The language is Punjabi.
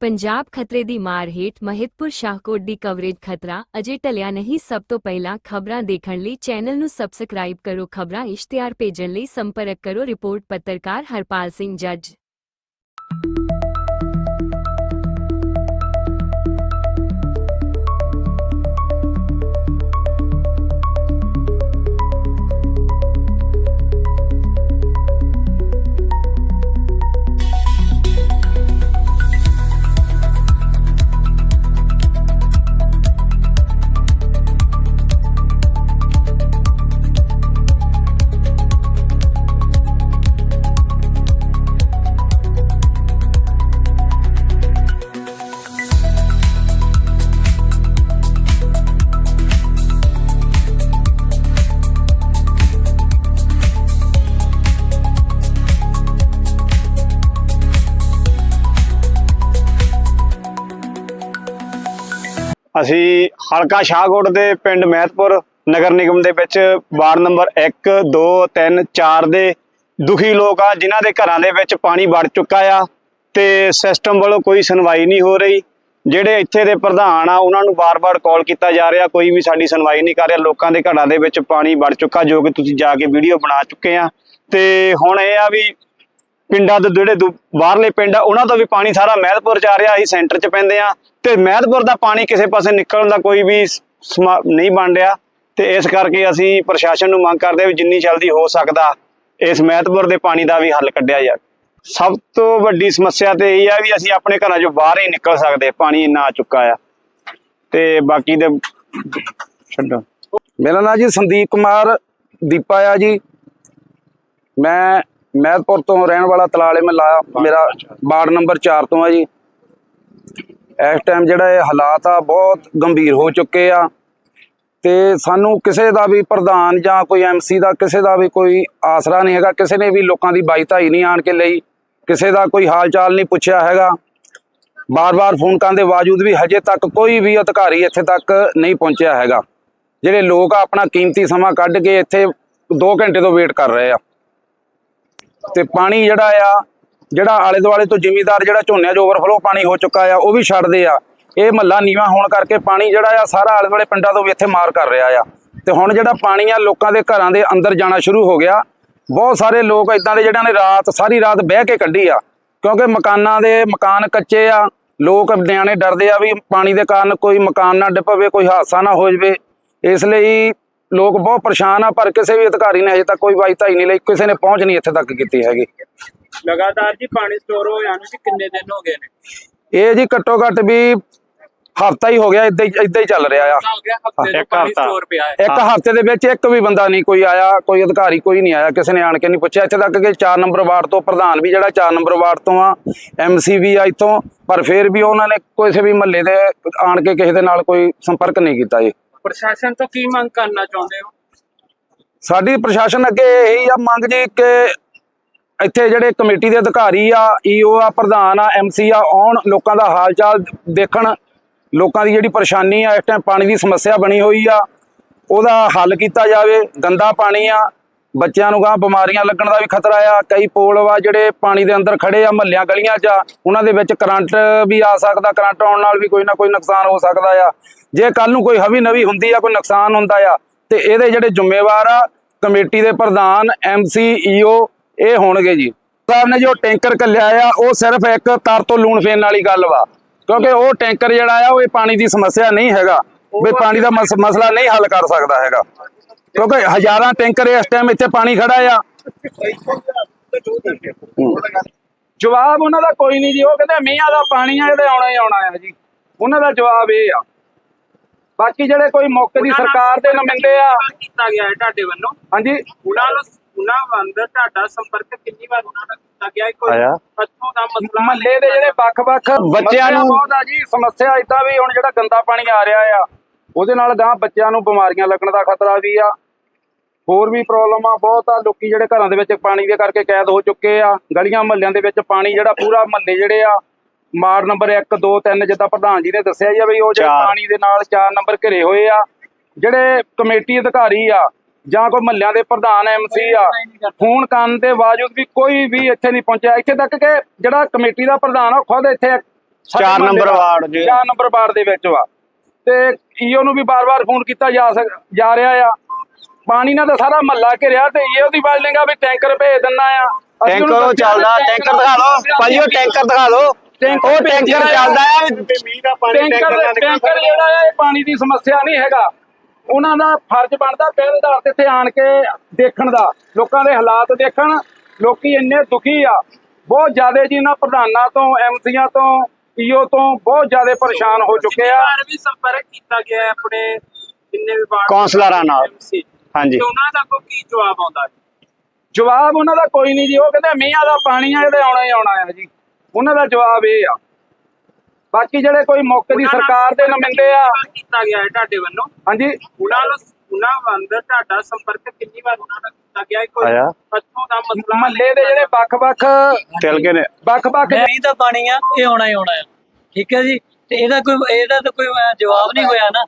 ਪੰਜਾਬ ਖਤਰੇ ਦੀ ਮਾਰ ਹੇਠ ਮਹਿਤਪੁਰ ਸ਼ਾਹਕੋਟ ਦੀ ਕਵਰੇਜ ਖਤਰਾ ਅਜੇ ਟਲਿਆ ਨਹੀਂ। ਸਭ ਤੋਂ ਪਹਿਲਾਂ ਖਬਰਾਂ ਦੇਖਣ ਲਈ ਚੈਨਲ ਨੂੰ ਸਬਸਕ੍ਰਾਈਬ ਕਰੋ। ਖਬਰਾਂ ਇਸ਼ਤਿਹਾਰ ਭੇਜਣ ਲਈ ਸੰਪਰਕ ਕਰੋ। ਰਿਪੋਰਟ ਪੱਤਰਕਾਰ ਹਰਪਾਲ ਸਿੰਘ ਜੱਜ। ਅਸੀਂ ਹਲਕਾ ਸ਼ਾਹਕੋਟ ਦੇ ਪਿੰਡ ਮਹਿਤਪੁਰ ਨਗਰ ਨਿਗਮ ਦੇ ਵਿੱਚ ਵਾਰਡ ਨੰਬਰ 1 2 3 4 ਦੇ ਦੁਖੀ ਲੋਕ ਆ, ਜਿਨ੍ਹਾਂ ਦੇ ਘਰਾਂ ਦੇ ਵਿੱਚ ਪਾਣੀ ਵੜ ਚੁੱਕਾ ਆ ਤੇ ਸਿਸਟਮ ਵੱਲੋਂ ਕੋਈ ਸੁਣਵਾਈ ਨਹੀਂ ਹੋ ਰਹੀ। ਜਿਹੜੇ ਇੱਥੇ ਦੇ ਪ੍ਰਧਾਨ ਆ, ਉਹਨਾਂ ਨੂੰ ਬਾਰ-ਬਾਰ ਕਾਲ ਕੀਤਾ ਜਾ ਰਿਹਾ, ਕੋਈ ਵੀ ਸਾਡੀ ਸੁਣਵਾਈ ਨਹੀਂ ਕਰ ਰਿਹਾ। ਲੋਕਾਂ ਦੇ ਘਰਾਂ ਦੇ ਵਿੱਚ ਪਾਣੀ ਵੜ ਚੁੱਕਾ, ਜੋ ਕਿ ਤੁਸੀਂ ਜਾ ਕੇ ਵੀਡੀਓ ਬਣਾ ਚੁੱਕੇ ਆ। ਤੇ ਹੁਣ ਇਹ ਆ ਵੀ ਪਿੰਡਾਂ ਦੇ ਜਿਹੜੇ ਬਾਹਰਲੇ ਪਿੰਡ ਆ, ਉਹਨਾਂ ਤੋਂ ਵੀ ਪਾਣੀ ਸਾਰਾ ਮਹਿਦਪੁਰ ਚ ਆ ਰਿਹਾ, ਅਸੀਂ ਸੈਂਟਰ ਚ ਪੈਂਦੇ ਆ ਤੇ ਮਹਿਦਪੁਰ ਦਾ ਪਾਣੀ ਕਿਸੇ ਪਾਸੇ ਨਿਕਲਣ ਦਾ ਕੋਈ ਵੀ ਨਹੀਂ ਬਣ ਰਿਹਾ। ਤੇ ਇਸ ਕਰਕੇ ਅਸੀਂ ਪ੍ਰਸ਼ਾਸਨ ਨੂੰ ਮੰਗ ਕਰਦੇ ਵੀ ਜਿੰਨੀ ਜਲਦੀ ਹੋ ਸਕਦਾ, ਇਸ ਮਹਿਦਪੁਰ ਦੇ ਪਾਣੀ ਦਾ ਵੀ ਹੱਲ ਕੱਢਿਆ ਜਾਵੇ। ਸਭ ਤੋਂ ਵੱਡੀ ਸਮੱਸਿਆ ਤੇ ਇਹ ਆ ਵੀ ਅਸੀਂ ਆਪਣੇ ਘਰਾਂ ਚੋਂ ਬਾਹਰ ਹੀ ਨਿਕਲ ਸਕਦੇ, ਪਾਣੀ ਇੰਨਾ ਆ ਚੁੱਕਾ ਆ। ਤੇ ਬਾਕੀ ਦੇ ਛੱਡੋ। ਮੇਰਾ ਨਾਮ ਜੀ ਸੰਦੀਪ ਕੁਮਾਰ, ਦੀਪਾ ਆ ਜੀ। ਮੈਂ ਮਹਿਦਪੁਰ ਤੋਂ ਰਹਿਣ ਵਾਲਾ ਤਲਾਲੇ ਮਹੱਲਾ ਮੇਰਾ ਵਾਰਡ ਨੰਬਰ 4 ਤੋਂ ਆ ਜੀ। ਇਸ ਟਾਈਮ ਜਿਹੜਾ ਇਹ ਹਾਲਾਤ ਆ ਬਹੁਤ ਗੰਭੀਰ ਹੋ ਚੁੱਕੇ ਆ। ਤੇ ਸਾਨੂੰ ਕਿਸੇ ਦਾ ਵੀ ਪ੍ਰਧਾਨ ਜਾਂ ਕੋਈ ਐਮਸੀ ਦਾ ਕਿਸੇ ਦਾ ਵੀ ਕੋਈ ਆਸਰਾ ਨਹੀਂ ਹੈਗਾ ਕਿਸੇ ਨੇ ਵੀ ਲੋਕਾਂ ਦੀ ਬਾਈ ਧਾਈ ਨਹੀਂ ਆਣ ਕੇ ਲਈ ਕਿਸੇ ਦਾ ਕੋਈ ਹਾਲ ਚਾਲ ਨਹੀਂ ਪੁੱਛਿਆ ਹੈਗਾ। ਬਾਰ-ਬਾਰ ਫੋਨ ਕਰਨ ਦੇ ਬਾਵਜੂਦ ਵੀ ਹਜੇ ਤੱਕ ਕੋਈ ਵੀ ਅਧਿਕਾਰੀ ਇੱਥੇ ਤੱਕ ਨਹੀਂ ਪਹੁੰਚਿਆ ਹੈਗਾ। ਜਿਹੜੇ ਲੋਕ ਆ ਆਪਣਾ ਕੀਮਤੀ ਸਮਾਂ ਕੱਢ ਕੇ ਇੱਥੇ 2 ਘੰਟੇ ਤੋਂ ਵੇਟ ਕਰ ਰਹੇ ਆ। ਤੇ ਪਾਣੀ ਜਿਹੜਾ ਆ, ਜਿਹੜਾ ਆਲੇ ਦੁਆਲੇ ਤੋਂ ਜ਼ਿਮੀਦਾਰ ਜਿਹੜਾ ਝੋਨਿਆਂ 'ਚ ਓਵਰਫਲੋ ਪਾਣੀ ਹੋ ਚੁੱਕਾ ਆ, ਉਹ ਵੀ ਛੱਡਦੇ ਆ। ਇਹ ਮਹੱਲਾ ਨੀਵਾਂ ਹੋਣ ਕਰਕੇ ਪਾਣੀ ਜਿਹੜਾ ਆ, ਸਾਰਾ ਆਲੇ ਦੁਆਲੇ ਪਿੰਡਾਂ ਤੋਂ ਵੀ ਇੱਥੇ ਮਾਰ ਕਰ ਰਿਹਾ ਆ। ਤੇ ਹੁਣ ਜਿਹੜਾ ਪਾਣੀ ਆ, ਲੋਕਾਂ ਦੇ ਘਰਾਂ ਦੇ ਅੰਦਰ ਜਾਣਾ ਸ਼ੁਰੂ ਹੋ ਗਿਆ। ਬਹੁਤ ਸਾਰੇ ਲੋਕ ਇਦਾਂ ਦੇ ਜਿਹੜਿਆਂ ਨੇ ਰਾਤ, ਸਾਰੀ ਰਾਤ ਬਹਿ ਕੇ ਕੱਢੀ ਆ। ਕਿਉਂਕਿ ਮਕਾਨਾਂ ਦੇ ਮਕਾਨ ਕੱਚੇ ਆ, ਲੋਕ ਨਿਆਣੇ ਡਰਦੇ ਆ ਵੀ ਪਾਣੀ ਦੇ ਕਾਰਨ ਕੋਈ ਮਕਾਨ ਨਾ ਡਿੱਪਵੇ ਕੋਈ ਹਾਦਸਾ ਨਾ ਹੋ ਜਵੇ। ਇਸ ਲਈ ਲੋਕ ਬਹੁਤ ਪਰੇਸ਼ਾਨ ਆ ਪਰ ਕਿਸੇ ਵੀ ਅਧਿਕਾਰੀ ਨੇ ਅਜੇ ਤੱਕ ਕੋਈ ਵਾਈ ਧਾਈ ਨਹੀਂ ਲਈ ਕਿਸੇ ਨੇ ਪਹੁੰਚ ਨਹੀਂ ਇੱਥੇ ਤੱਕ ਕੀਤੀ ਹੈਗੀ। ਲਗਾਤਾਰ ਜੀ ਪਾਣੀ ਸਟੋਰ ਹੋ ਜਾਣ ਚ ਕਿੰਨੇ ਦਿਨ ਹੋ ਗਏ ਨੇ? ਇਹ ਜੀ ਘੱਟੋ ਘੱਟ ਵੀ ਹਫਤਾ ਹੀ ਹੋ ਗਿਆ ਇਦਾਂ ਹੀ ਇਦਾਂ ਹੀ ਚੱਲ ਰਿਹਾ ਆ। ਇੱਕ ਹਫ਼ਤਾ। ਇੱਕ ਹਫ਼ਤੇ ਦੇ ਵਿੱਚ ਇੱਕ ਵੀ ਬੰਦਾ ਨਹੀਂ ਕੋਈ ਆਇਆ ਕੋਈ ਅਧਿਕਾਰੀ ਕੋਈ ਨਹੀਂ ਆਇਆ ਕਿਸੇ ਨੇ ਆਣ ਕੇ ਨਹੀਂ ਪੁੱਛਿਆ। ਇੱਥੇ ਤੱਕ ਕਿ 4 ਨੰਬਰ ਵਾਰਡ ਤੋਂ ਪ੍ਰਧਾਨ ਵੀ ਜਿਹੜਾ 4 ਨੰਬਰ ਵਾਰਡ ਤੋਂ ਆ ਐਮਸੀ ਵੀ ਆ ਇੱਥੋਂ ਪਰ ਫਿਰ ਵੀ ਉਹਨਾਂ ਨੇ ਕਿਸੇ ਵੀ ਮਹੱਲੇ ਦੇ ਆਣ ਕੇ ਕਿਸੇ ਦੇ ਨਾਲ ਕੋਈ ਸੰਪਰਕ ਨਹੀਂ ਕੀਤਾ ਜੀ। ਪ੍ਰਸ਼ਾਸਨ ਤੋਂ ਕੀ ਮੰਗ ਕਰਨਾ ਚਾਹੁੰਦੇ ਹੋ? ਸਾਡੀ ਪ੍ਰਸ਼ਾਸਨ ਅੱਗੇ ਇਹੀ ਆ ਮੰਗ ਜੀ ਕਿ ਇੱਥੇ ਜਿਹੜੇ ਕਮੇਟੀ ਦੇ ਅਧਿਕਾਰੀ ਆ ਈਓ ਆ, ਪ੍ਰਧਾਨ ਆ ਐਮਸੀ ਆ, ਆਉਣ, ਲੋਕਾਂ ਦਾ ਹਾਲ ਚਾਲ ਦੇਖਣ, ਲੋਕਾਂ ਦੀ ਜਿਹੜੀ ਪਰੇਸ਼ਾਨੀ ਆ, ਇਸ ਟਾਈਮ ਪਾਣੀ ਦੀ ਸਮੱਸਿਆ ਬਣੀ ਹੋਈ ਆ, ਉਹਦਾ ਹੱਲ ਕੀਤਾ ਜਾਵੇ, ਗੰਦਾ ਪਾਣੀ ਆ ਬੱਚਿਆਂ ਨੂੰ ਗਾਂ ਬਿਮਾਰੀਆਂ ਲੱਗਣ ਦਾ ਵੀ ਖਤਰਾ ਆ। ਕਈ ਪੋਲ ਵਾ ਜਿਹੜੇ ਪਾਣੀ ਦੇ ਅੰਦਰ ਖੜੇ ਆ ਮਹੱਲਿਆਂ ਗਲੀਆਂ 'ਚ ਉਹਨਾਂ ਦੇ ਵਿੱਚ ਕਰੰਟ ਵੀ ਆ ਸਕਦਾ ਕਰੰਟ ਆਉਣ ਨਾਲ ਵੀ ਕੋਈ ਨਾ ਕੋਈ ਨੁਕਸਾਨ ਹੋ ਸਕਦਾ ਆ। ਜੇ ਕੱਲ ਨੂੰ ਕੋਈ ਹਵੀ ਨਵੀ ਹੁੰਦੀ ਆ ਕੋਈ ਨੁਕਸਾਨ ਹੁੰਦਾ ਆ ਤੇ ਇਹਦੇ ਜਿਹੜੇ ਜ਼ਿੰਮੇਵਾਰ ਆ ਕਮੇਟੀ ਦੇ ਪ੍ਰਧਾਨ ਐਮਸੀ ਈਓ ਇਹ ਹੋਣਗੇ ਜੀ। ਸਾਹਿਬ ਨੇ ਜੋ ਟੈਂਕਰ ਕੱਲਿਆ ਆ ਉਹ ਸਿਰਫ ਇੱਕ ਤਰ ਤੋਂ ਲੂਣ ਫੇਨ ਵਾਲੀ ਗੱਲ ਵਾ। ਕਿਉਂਕਿ ਉਹ ਟੈਂਕਰ ਜਿਹੜਾ ਆ ਉਹ ਇਹ ਪਾਣੀ ਦੀ ਸਮੱਸਿਆ ਨਹੀਂ ਹੈਗਾ। ਵੀ ਪਾਣੀ ਦਾ ਮਸ- ਮਸਲਾ ਨਹੀਂ ਹੱਲ ਕਰ ਸਕਦਾ ਹੈਗਾ। ਕਿਉਂਕਿ ਹਜ਼ਾਰਾਂ ਟੈਂਕਰ ਇਸ ਟਾਈਮ ਇੱਥੇ ਪਾਣੀ ਖੜਾ ਆ। ਜਵਾਬ ਉਹਨਾਂ ਦਾ ਕੋਈ ਨਹੀਂ ਜੀ ਉਹ ਕਹਿੰਦੇ ਮੀਂਹਾਂ ਦਾ ਪਾਣੀ ਆ ਇਹਦੇ ਆਉਣਾ ਹੀ ਆਉਣਾ ਆ ਜੀ। ਉਹਨਾਂ ਦਾ ਜਵਾਬ ਇਹ ਆ। ਬਾਕੀ ਜਿਹੜੇ ਕੋਈ ਮੌਕੇ ਦੀ ਸਰਕਾਰ ਦੇ ਨੁਮਾਇੰਦੇ ਆ। ਕੀਤਾ ਗਿਆ ਹੈ ਤੁਹਾਡੇ ਵੱਲੋਂ? ਹਾਂਜੀ। ਉਹਨਾਂ ਨੂੰ ਉਹਨਾਂ ਅੰਦਰ ਤੁਹਾਡਾ ਸੰਪਰਕ ਕਿੰਨੀ ਵਾਰ ਉਹਨਾਂ ਨਾਲ ਕੀਤਾ ਗਿਆ ਹੈ? ਕੋਈ। ਇੱਥੋਂ ਦਾ ਮਸਲਾ ਮਹੱਲੇ ਦੇ ਜਿਹੜੇ ਵੱਖ-ਵੱਖ ਬੱਚਿਆਂ ਨੂੰ- ਸਮੱਸਿਆ ਬਹੁਤ ਆ ਜੀ ਸਮੱਸਿਆ ਇਦਾਂ ਵੀ ਹੁਣ ਜਿਹੜਾ ਗੰਦਾ ਪਾਣੀ ਆ ਰਿਹਾ ਆ ਉਹਦੇ ਨਾਲ ਗਾਂ ਬੱਚਿਆਂ ਨੂੰ ਬਿਮਾਰੀਆਂ ਲੱਗਣ ਦਾ ਖਤਰਾ ਵੀ ਆ। ਹੋਰ ਵੀ ਪ੍ਰੋਬਲਮ ਆ ਬਹੁਤ ਆ ਲੋਕੀ ਜਿਹੜੇ ਘਰਾਂ ਦੇ ਵਿੱਚ ਪਾਣੀ ਦੇ ਕਰਕੇ ਕੈਦ ਹੋ ਚੁੱਕੇ ਆ ਗਲੀਆਂ ਮਹੱਲਿਆਂ ਦੇ ਵਿੱਚ ਪਾਣੀ ਜਿਹੜਾ ਪੂਰਾ ਮਹੱਲੇ ਜਿਹੜੇ ਆ ਮਾਰ ਨੰਬਰ 1 2 3 ਜਿੱਦਾਂ ਪ੍ਰਧਾਨ ਜੀ ਨੇ ਦੱਸਿਆ ਜੀ ਵੀ ਉਹ ਜਿਹੜੇ। ਪਾਣੀ ਦੇ ਨਾਲ 4 ਨੰਬਰ ਘਿਰੇ ਹੋਏ ਆ ਜਿਹੜੇ ਕਮੇਟੀ ਅਧਿਕਾਰੀ ਆ ਜਾਂ ਕੋਈ ਮਹੱਲਿਆਂ ਦੇ ਪ੍ਰਧਾਨ ਐਮਸੀ ਆ ਫੋਨ ਕਰਨ ਦੇ ਬਾਵਜੂਦ ਵੀ ਕੋਈ ਵੀ ਇੱਥੇ ਨਹੀਂ ਪਹੁੰਚਿਆ ਇੱਥੇ ਤੱਕ ਕਿ ਜਿਹੜਾ ਕਮੇਟੀ ਦਾ ਪ੍ਰਧਾਨ ਆ ਖੁਦ ਇੱਥੇ ਸਾਡੇ ਚਾਰ ਮੁਹੱਲੇ ਨੰਬਰ ਦਾ। ਵਾਰਡ 'ਚ। ਚਾਰ ਨੰਬਰ ਵਾਰਡ ਦੇ ਵਿੱਚ ਵਾ ਤੇ ਈਓ ਨੂੰ ਵੀ ਬਾਰ-ਬਾਰ ਫੋਨ ਕੀਤਾ ਜਾ ਜਾ ਰਿਹਾ ਆ ਪਾਣੀ ਨਾਲ ਤਾਂ ਸਾਰਾ ਮਹੱਲਾ ਘਿਰਿਆ ਤੇ ਈਓ ਦੀ ਬਾਲ ਲੇਗਾ ਵੀ ਟੈਂਕਰ ਭੇਜ ਦਿੰਨਾ ਆ। ਅਸੀਂ ਟੈਂਕਰ ਉਹਨੂੰ ਦੱਸਿਆ ਚੱਲਦਾ ਟੈਂਕਰ ਦਿਖਾ ਦਿਓ ਭਾਜੀ ਉਹ ਟੈਂਕਰ ਦਿਖਾ ਦਿਓ ਟੈਂਕਰ ਉਹ ਟੈਂਕਰ ਚੱਲਦਾ ਹੈ ਟੈਂਕਰ ਟੈਂਕਰ ਜਿਹੜਾ ਹੈ ਇਹ ਪਾਣੀ ਦੀ ਸਮੱਸਿਆ ਨਹੀਂ ਹੈਗਾ। ਉਹਨਾਂ ਦਾ ਫਰਜ਼ ਬਣਦਾ ਪਹਿਲੇਦਾਰ ਤੇ ਇੱਥੇ ਆਣ ਕੇ ਦੇਖਣ ਦਾ। ਲੋਕਾਂ ਦੇ ਹਾਲਾਤ ਦੇਖਣ। ਲੋਕੀ ਇੰਨੇ ਦੁਖੀ ਆ। ਬਹੁਤ ਜ਼ਿਆਦਾ ਜੀ ਇਹਨਾਂ ਪ੍ਰਧਾਨਾਂ ਤੋਂ ਐਮਸੀਆਂ ਤੋਂ ਈਓ ਤੋਂ ਬਹੁਤ ਜ਼ਿਆਦਾ ਪਰੇਸ਼ਾਨ ਹੋ ਚੁੱਕੇ ਆ। ਵੀ ਸੰਪਰਕ ਕੀਤਾ ਗਿਆ ਆਪਣੇ ਜਿੰਨੇ ਵੀ ਵਾਰਡ ਕੌਂਸਲਰਾਂ ਨਾਲ। ਹਾਂਜੀ। ਤੇ ਉਹਨਾਂ ਦਾ ਕੋਈ ਕੀ ਜਵਾਬ ਆਉਂਦਾ ਜਵਾਬ ਉਹਨਾਂ ਦਾ ਕੋਈ ਨਹੀਂ ਜੀ ਉਹ ਕਹਿੰਦੇ ਮੀਂਹਾਂ ਦਾ ਪਾਣੀ ਆ ਇਹਦੇ ਆਉਣਾ ਹੀ ਆਉਣਾ ਆ ਜੀ। ਉਹਨਾਂ ਦਾ ਜਵਾਬ ਇਹ ਆ। ਬਾਕੀ ਜਿਹੜੇ ਕੋਈ ਮੌਕੇ ਦੀ ਉਹਨਾਂ ਨਾਲ ਸਰਕਾਰ ਦੇ ਨੁਮਾਇੰਦੇ ਆ। ਸੰਪਰਕ ਕੀਤਾ ਗਿਆ ਹੈ ਤੁਹਾਡੇ ਵੱਲੋਂ? ਹਾਂਜੀ। ਉਹਨਾਂ ਨੂੰ ਉਹਨਾਂ ਅੰਦਰ ਤੁਹਾਡਾ ਸੰਪਰਕ ਕਿੰਨੀ ਵਾਰ ਉਹਨਾਂ ਨਾਲ ਕੀਤਾ ਗਿਆ ਹੈ? ਕੋਈ ਆਇਆ। ਇੱਥੋਂ ਦਾ ਮਸਲਾ ਮਹੱਲੇ ਦੇ ਜਿਹੜੇ ਵੱਖ-ਵੱਖ ਤਿਲ ਕੇ ਨੇ। ਵੱਖ-ਵੱਖ ਮੀਂਹ ਦਾ ਪਾਣੀ ਆ ਇਹ ਆਉਣਾ ਹੀ ਆਉਣਾ ਆ। ਠੀਕ ਹੈ ਜੀ? ਤੇ ਇਹਦਾ ਕੋਈ ਇਹਦਾ ਤਾਂ ਕੋਈ ਅਹ, ਜਵਾਬ ਨਹੀਂ ਹੋਇਆ ਨਾ।